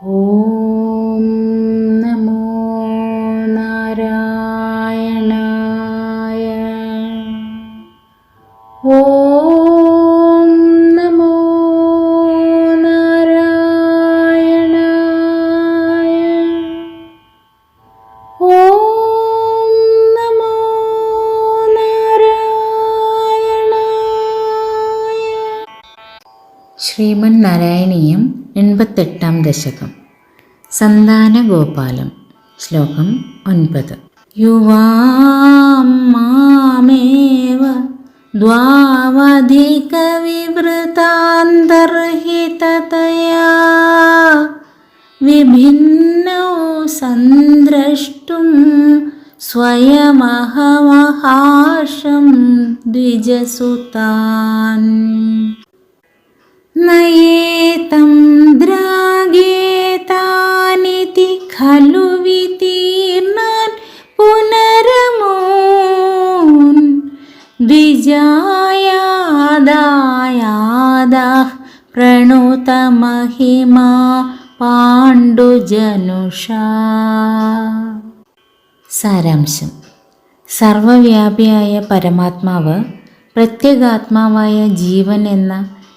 ഓം നമോ നാരായണായ ഓം ശ്രീമൻ നാരായണീയം എൺപത്തെട്ടാം ദശകം. സന്താന ഗോപാലം. ശ്ലോകം ഒൻപത്. യുവാമേവ ദ്വാവധികവിവൃതാന്തർഹിതതയാ. വിഭിന്നൗ സന്ദ്രഷ്ടും സ്വയമഹമഹാഷം ദ്വിജസുതാൻ. नयेतं द्रागेतानिति खलु वितीर्णान् पुनरमून् द्विजाया प्रणुतमहिमा पाण्डुजनुषा। സാരാംശം സർവവ്യാപിയായ പരമാത്മാവ് പ്രത്യേകാത്മാവായ ജീവൻ എന്ന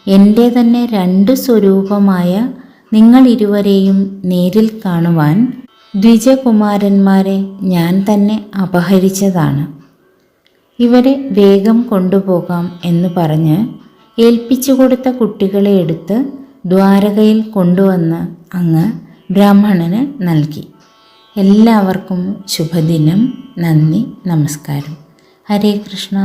എന്റെ തന്നെ രണ്ട് സ്വരൂപമായ നിങ്ങൾ ഇരുവരെയും നേരിൽ കാണുവാൻ ദ്വിജകുമാരന്മാരെ ഞാൻ തന്നെ അപഹരിച്ചതാണ്. ഇവരെ വേഗം കൊണ്ടുപോകാം എന്ന് പറഞ്ഞ് ഏൽപ്പിച്ചു കൊടുത്ത കുട്ടികളെ എടുത്ത് ദ്വാരകയിൽ കൊണ്ടുവന്ന് അങ്ങ് ബ്രാഹ്മണന് നൽകി. എല്ലാവർക്കും ശുഭദിനം. നന്ദി. നമസ്കാരം. ഹരേ കൃഷ്ണ.